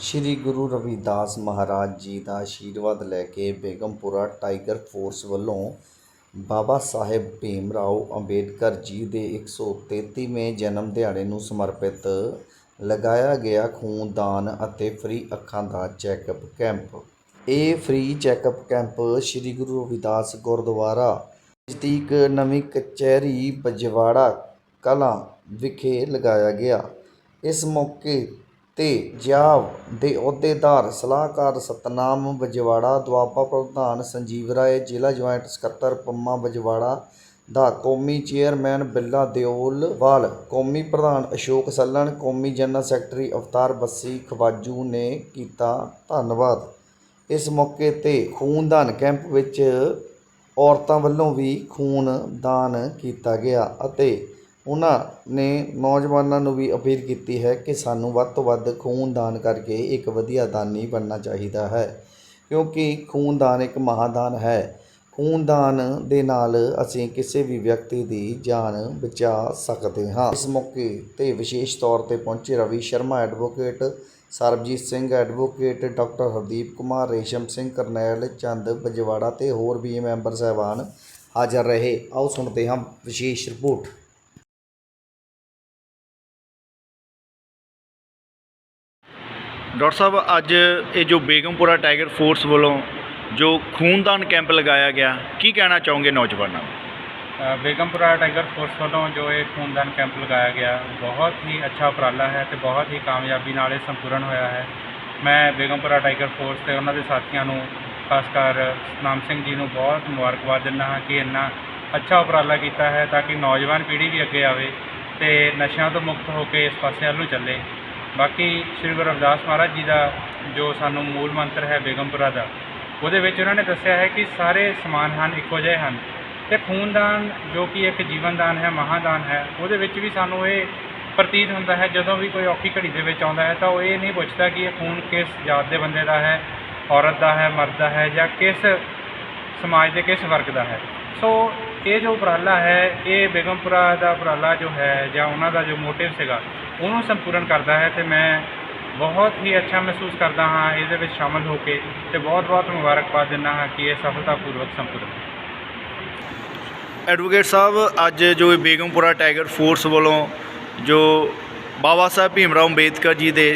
ਸ੍ਰੀ ਗੁਰੂ ਰਵਿਦਾਸ ਮਹਾਰਾਜ ਜੀ ਦਾ ਆਸ਼ੀਰਵਾਦ ਲੈ ਕੇ Begampura tiger force ਵੱਲੋਂ ਬਾਬਾ ਸਾਹਿਬ ਭੀਮ ਰਾਓ ਅੰਬੇਡਕਰ ਜੀ ਦੇ 133ਵੇਂ ਜਨਮ ਦਿਹਾੜੇ ਨੂੰ ਸਮਰਪਿਤ ਲਗਾਇਆ ਗਿਆ ਖੂਨਦਾਨ ਅਤੇ ਫ੍ਰੀ ਅੱਖਾਂ ਦਾ ਚੈੱਕਅਪ ਕੈਂਪ। ਇਹ free checkup camp Shri Guru Ravidas Gurdwara ਨਜ਼ਦੀਕ ਨਵੀਂ ਕਚਹਿਰੀ ਬਜਵਾੜਾ ਕਲਾਂ ਵਿਖੇ ਲਗਾਇਆ ਗਿਆ। ਇਸ ਮੌਕੇ ਤੇ ਜਾਵ ਦੇ ਅਹੁਦੇਦਾਰ ਸਲਾਹਕਾਰ ਸਤਨਾਮ ਬਜਵਾੜਾ ਦੁਆਬਾ ਪ੍ਰਧਾਨ ਸੰਜੀਵ ਰਾਏ, ਜ਼ਿਲ੍ਹਾ ਜੁਆਇੰਟ ਸਕੱਤਰ ਪੰਮਾ ਬਜਵਾੜਾ ਦਾ ਕੌਮੀ ਚੇਅਰਮੈਨ ਬਿੱਲਾ ਦਿਓਲਵਾਲ, ਕੌਮੀ ਪ੍ਰਧਾਨ ਅਸ਼ੋਕ ਸੱਲਣ, ਕੌਮੀ ਜਨਰਲ ਸੈਕਟਰੀ ਅਵਤਾਰ ਬੱਸੀ ਖਵਾਜੂ ਨੇ ਕੀਤਾ ਧੰਨਵਾਦ। ਇਸ ਮੌਕੇ ਤੇ ਖੂਨਦਾਨ ਕੈਂਪ ਵਿੱਚ ਔਰਤਾਂ ਵੱਲੋਂ ਵੀ ਖੂਨ ਦਾਨ ਕੀਤਾ ਗਿਆ ਅਤੇ ਉਹਨਾਂ ਨੇ ਨੌਜਵਾਨਾਂ ਨੂੰ ਵੀ ਅਪੀਲ ਕੀਤੀ ਹੈ ਕਿ ਸਾਨੂੰ ਵੱਧ ਤੋਂ ਵੱਧ ਖੂਨਦਾਨ ਕਰਕੇ ਇੱਕ ਵਧੀਆ ਦਾਨੀ ਬਣਨਾ ਚਾਹੀਦਾ ਹੈ, ਕਿਉਂਕਿ ਖੂਨਦਾਨ ਇੱਕ ਮਹਾਂਦਾਨ ਹੈ। ਖੂਨਦਾਨ ਦੇ ਨਾਲ ਅਸੀਂ ਕਿਸੇ ਵੀ ਵਿਅਕਤੀ ਦੀ ਜਾਨ ਬਚਾ ਸਕਦੇ ਹਾਂ। ਇਸ ਮੌਕੇ ਤੇ ਵਿਸ਼ੇਸ਼ ਤੌਰ ਤੇ ਪਹੁੰਚੇ Ravi Sharma advocate, Sarabjit Singh advocate, doctor Hardeep Kumar, Resham Singh, Karnail Chand Bajwara ਤੇ ਹੋਰ ਵੀ ਮੈਂਬਰ ਸਹਿਬਾਨ ਹਾਜ਼ਰ ਰਹੇ। ਆਓ ਸੁਣਦੇ ਹਾਂ ਵਿਸ਼ੇਸ਼ ਰਿਪੋਰਟ। ਡਾਕਟਰ ਸਾਹਿਬ, ਅੱਜ ਇਹ ਜੋ ਬੇਗਮਪੁਰਾ ਟਾਈਗਰ ਫੋਰਸ ਵੱਲੋਂ ਜੋ ਖੂਨਦਾਨ ਕੈਂਪ ਲਗਾਇਆ ਗਿਆ, ਕੀ ਕਹਿਣਾ ਚਾਹੋਗੇ ਨੌਜਵਾਨਾਂ ਨੂੰ? ਬੇਗਮਪੁਰਾ ਟਾਈਗਰ ਫੋਰਸ ਵੱਲੋਂ ਜੋ ਇਹ ਖੂਨਦਾਨ ਕੈਂਪ ਲਗਾਇਆ ਗਿਆ, ਬਹੁਤ ਹੀ ਅੱਛਾ ਉਪਰਾਲਾ ਹੈ ਤੇ ਬਹੁਤ ਹੀ ਕਾਮਯਾਬੀ ਨਾਲ ਇਹ ਸੰਪੂਰਨ ਹੋਇਆ ਹੈ। ਮੈਂ ਬੇਗਮਪੁਰਾ ਟਾਈਗਰ ਫੋਰਸ ਤੇ ਉਹਨਾਂ ਦੇ ਸਾਥੀਆਂ ਨੂੰ, ਖਾਸ ਕਰ ਸਤਨਾਮ ਸਿੰਘ ਜੀ ਨੂੰ ਬਹੁਤ ਮੁਬਾਰਕਬਾਦ ਦਿੰਦਾ ਹਾਂ ਕਿ ਇੰਨਾ ਅੱਛਾ ਉਪਰਾਲਾ ਕੀਤਾ ਹੈ ਤਾਂ ਕਿ ਨੌਜਵਾਨ ਪੀੜ੍ਹੀ ਵੀ ਅੱਗੇ ਆਵੇ ਤੇ ਨਸ਼ਿਆਂ ਤੋਂ ਮੁਕਤ ਹੋ ਕੇ ਇਸ ਪਾਸੇ ਵੱਲ ਨੂੰ ਚੱਲੇ। ਬਾਕੀ ਸ੍ਰੀ ਗੁਰੂ ਰਵਿਦਾਸ ਮਹਾਰਾਜ ਜੀ ਦਾ ਜੋ ਸਾਨੂੰ ਮੂਲ ਮੰਤਰ ਹੈ ਬੇਗਮਪੁਰਾ ਦਾ, ਉਹਦੇ ਵਿੱਚ ਉਹਨਾਂ ਨੇ ਦੱਸਿਆ ਹੈ ਕਿ ਸਾਰੇ ਸਮਾਨ ਹਨ, ਇੱਕੋ ਜਿਹੇ ਹਨ। ਤੇ ਖੂਨਦਾਨ ਜੋ ਕਿ ਇੱਕ ਜੀਵਨਦਾਨ ਹੈ, ਮਹਾਦਾਨ ਹੈ, ਉਹਦੇ ਵਿੱਚ ਵੀ ਸਾਨੂੰ ਇਹ ਪ੍ਰਤੀਤ ਹੁੰਦਾ ਹੈ, ਜਦੋਂ ਵੀ ਕੋਈ ਔਖੀ ਘੜੀ ਦੇ ਵਿੱਚ ਆਉਂਦਾ ਹੈ, ਤਾਂ ਉਹ ਇਹ ਨਹੀਂ ਪੁੱਛਦਾ ਕਿ ਇਹ ਖੂਨ ਕਿਸ ਜਾਤ ਦੇ ਬੰਦੇ ਦਾ ਹੈ, ਔਰਤ ਦਾ ਹੈ, ਮਰਦ ਦਾ ਹੈ ਜਾਂ ਕਿਸ ਸਮਾਜ ਦੇ, ਕਿਸ ਵਰਗ ਦਾ ਹੈ। ਸੋ ਇਹ ਜੋ ਉਪਰਾਲਾ ਹੈ, ਇਹ ਬੇਗਮਪੁਰਾ ਦਾ ਉਪਰਾਲਾ ਜੋ ਹੈ ਜਾਂ ਉਹਨਾਂ ਦਾ ਜੋ ਮੋਟਿਵ ਸੀਗਾ ਉਹਨੂੰ ਸੰਪੂਰਨ ਕਰਦਾ ਹੈ ਤੇ ਮੈਂ ਬਹੁਤ ਹੀ ਅੱਛਾ ਮਹਿਸੂਸ ਕਰਦਾ ਹਾਂ ਇਹਦੇ ਵਿੱਚ ਸ਼ਾਮਲ ਹੋ ਕੇ ਤੇ ਬਹੁਤ ਬਹੁਤ ਮੁਬਾਰਕਬਾਦ ਦਿੰਦਾ ਹਾਂ ਕਿ ਇਹ ਸਫਲਤਾਪੂਰਵਕ ਸੰਪੂਰਨ ਹੋਇਆ। ਐਡਵੋਕੇਟ ਸਾਹਿਬ ਅੱਜ ਜੋ ਇਹ ਬੇਗਮਪੁਰਾ ਟਾਈਗਰ ਫੋਰਸ ਵੱਲੋਂ ਜੋ ਬਾਬਾ ਸਾਹਿਬ ਭੀਮ ਰਾਓ ਅੰਬੇਦਕਰ ਜੀ ਦੇ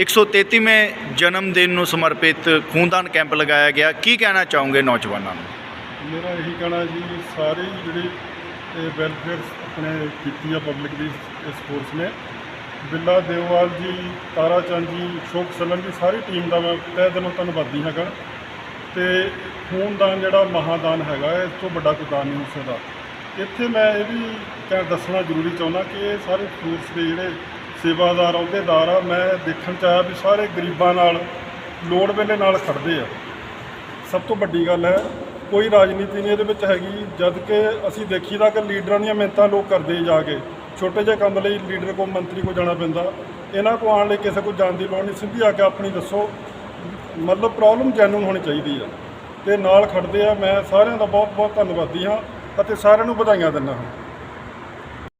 133ਵੇਂ ਜਨਮ ਦਿਨ ਨੂੰ ਸਮਰਪਿਤ ਖੂਨਦਾਨ ਕੈਂਪ ਲਗਾਇਆ ਗਿਆ ਕੀ ਕਹਿਣਾ ਚਾਹੋਗੇ ਨੌਜਵਾਨਾਂ ਨੂੰ ਮੇਰਾ ਇਹੀ ਕਹਿਣਾ ਜੀ ਸਾਰੇ ਜਿਹੜੀ ਇਹ ਵੈਲਫੇਅਰ ਆਪਣੇ ਕੀਤੀ ਆ ਪਬਲਿਕ ਦੀ ਇਸ ਫੋਰਸ ਨੇ। ਬਿੱਲਾ ਦੇਵਵਾਲ ਜੀ, ਤਾਰਾ ਚੰਦ ਜੀ ਸ਼ੋਕ ਸਲਨ ਦੀ ਸਾਰੀ ਟੀਮ ਦਾ ਮੈਂ ਤਹਿ ਦਿਲੋਂ ਧੰਨਵਾਦੀ ਹੈਗਾ। ਤੇ ਖੂਨਦਾਨ ਜਿਹੜਾ ਮਹਾਦਾਨ ਹੈਗਾ ਇਸ ਤੋਂ ਵੱਡਾ ਕੋਈ ਦਾਨ ਨਹੀਂ ਹੋ ਸਕਦਾ। ਇੱਥੇ ਮੈਂ ਇਹ ਵੀ ਕਹਿ ਦੱਸਣਾ ਜ਼ਰੂਰੀ ਚਾਹੁੰਦਾ ਕਿ ਇਹ ਸਾਰੇ ਫੋਰਸ ਦੇ ਜਿਹੜੇ ਸੇਵਾਦਾਰ ਅਹੁਦੇਦਾਰ ਆ, ਮੈਂ ਦੇਖਣ ਚ ਆਇਆ ਵੀ ਸਾਰੇ ਗਰੀਬਾਂ ਨਾਲ ਲੋੜ ਵੇਲੇ ਨਾਲ ਖੜਦੇ ਆ। ਸਭ ਤੋਂ ਵੱਡੀ ਗੱਲ ਹੈ ਕੋਈ ਰਾਜਨੀਤੀ ਨਹੀਂ ਇਹਦੇ ਵਿੱਚ ਹੈਗੀ। ਜਦ ਕਿ ਅਸੀਂ ਦੇਖੀਦਾ ਕਿ ਲੀਡਰਾਂ ਦੀਆਂ ਮਿਹਨਤਾਂ ਲੋਕ ਕਰਦੇ ਜਾ ਕੇ। ਛੋਟੇ ਜਿਹੇ ਕੰਮ ਲਈ ਲੀਡਰ ਕੋਲ ਮੰਤਰੀ ਕੋਲ ਜਾਣਾ ਪੈਂਦਾ। ਇਹਨਾਂ ਕੋਲ ਆਉਣ ਲਈ ਕਿਸੇ ਕੋਲ ਜਾਣ ਦੀ ਲੋੜ ਨਹੀਂ। ਸਿੱਧੀ ਆ ਕੇ ਆਪਣੀ ਦੱਸੋ। ਮਤਲਬ ਪ੍ਰੋਬਲਮ ਜੈਨੂਨ ਹੋਣੀ ਚਾਹੀਦੀ ਆ। ਤੇ ਨਾਲ ਖੜਦੇ ਆ। ਮੈਂ ਸਾਰਿਆਂ ਦਾ ਬਹੁਤ ਬਹੁਤ ਧੰਨਵਾਦੀ ਹਾਂ ਅਤੇ ਸਾਰਿਆਂ ਨੂੰ ਵਧਾਈਆਂ ਦਿੰਦਾ ਹਾਂ।